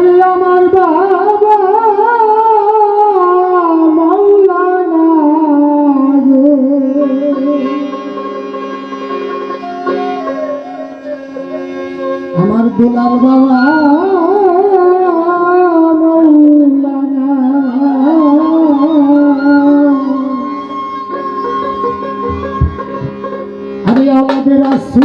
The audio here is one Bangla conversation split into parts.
আমার বাবা মাওলানা গো। আমার দুলাল বাবা আরে আমাদের আসু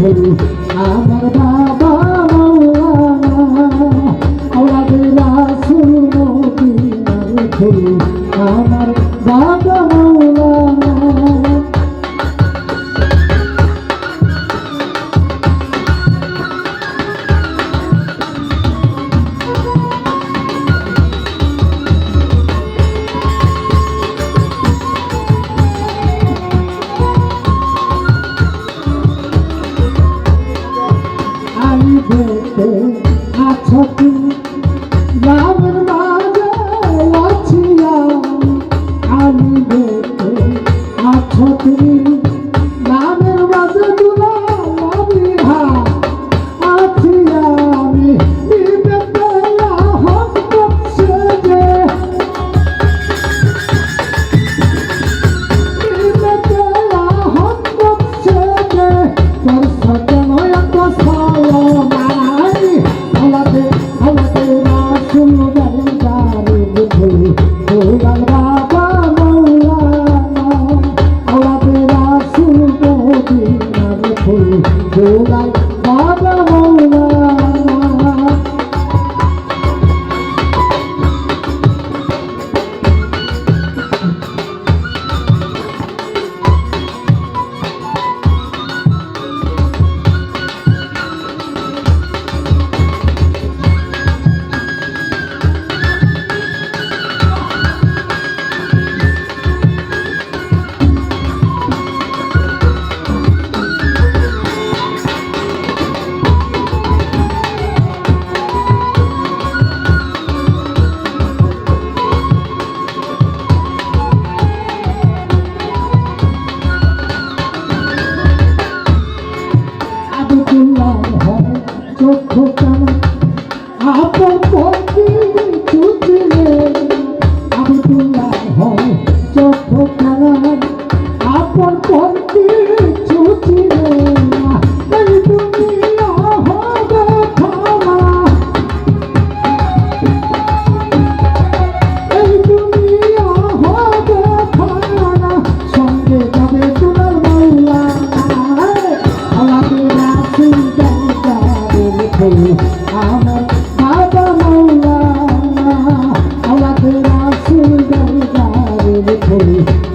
ফুল আমার বাবা আমার বাবা মাওলানা খেতে আছো তুমি গ্রামের মাঝে আছি আমি। দেখতে আছো তুমি こ来。আপন পন্থী ছুটি এই দুনিয়া হবে থামা এই দুনিয়া হবে থামা সঙ্গে যাবে সোনার মাল্লা আমাদের চিন্তা আমার বাবা মাল্লা আমাদের সুন্দর গাড়ি